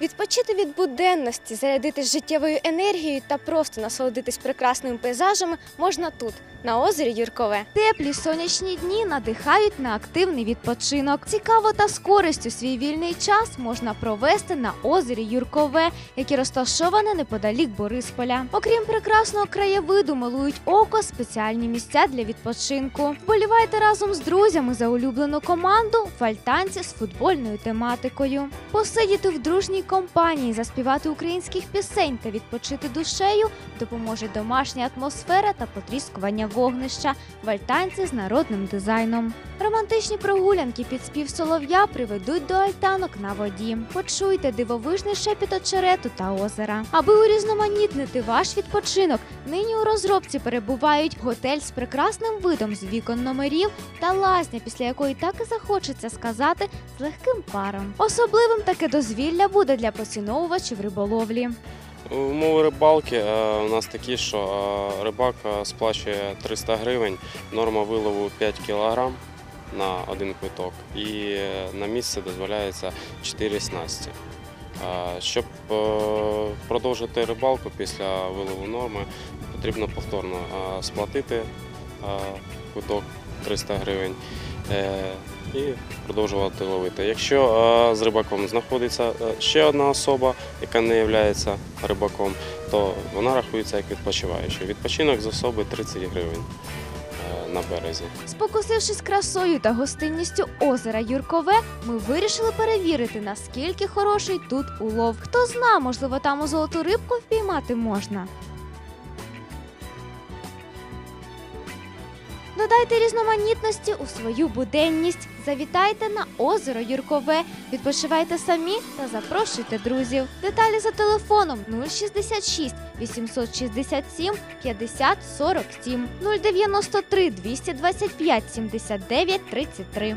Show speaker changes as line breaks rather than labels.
Відпочити від буденності, зарядитись життєвою енергією та просто насолодитись прекрасними пейзажами можна тут, на озері Юркове. Теплі сонячні дні надихають на активний відпочинок. Цікаво та з користю свій вільний час можна провести на озері Юркове, яке розташоване неподалік Борисполя. Окрім прекрасного краєвиду, милують око спеціальні місця для відпочинку. Вболівайте разом з друзями за улюблену команду в альтанці з футбольною тематикою. Посидіти в дружній компанії, заспівати українських пісень та відпочити душею допоможе домашня атмосфера та потріскування вогнища в альтанці з народним дизайном. Романтичні прогулянки під спів солов'я приведуть до альтанок на воді. Почуйте дивовижний шепіт очерету та озера. Аби урізноманітнити ваш відпочинок, нині у розробці перебувають готель з прекрасним видом з вікон номерів та лазня, після якої так і захочеться сказати з легким паром. Особливим таке дозвілля буде для поціновувачів риболовлі.
Умови рибалки е, у нас такі, що е, рибак е, сплачує 300 гривень, норма вилову 5 кг на один квиток і е, на місце дозволяється 4 снасті. Е, Щоб е, продовжити рибалку після вилову норми, потрібно повторно е, сплатити е, квиток 300 гривень е, і продовжувати ловити. Якщо е, з рибаком знаходиться е, ще одна особа, яка не є рибаком, то вона рахується як відпочиваючий. Відпочинок з особи 30 гривень е, на березі.
Спокусившись красою та гостинністю озера Юркове, ми вирішили перевірити, наскільки хороший тут улов. Хто зна, можливо, там у золоту рибку впіймати можна. Додайте різноманітності у свою буденність. Завітайте на озеро Юркове, відпочивайте самі та запрошуйте друзів. Деталі за телефоном 066 867 50 47 093 225 79 33.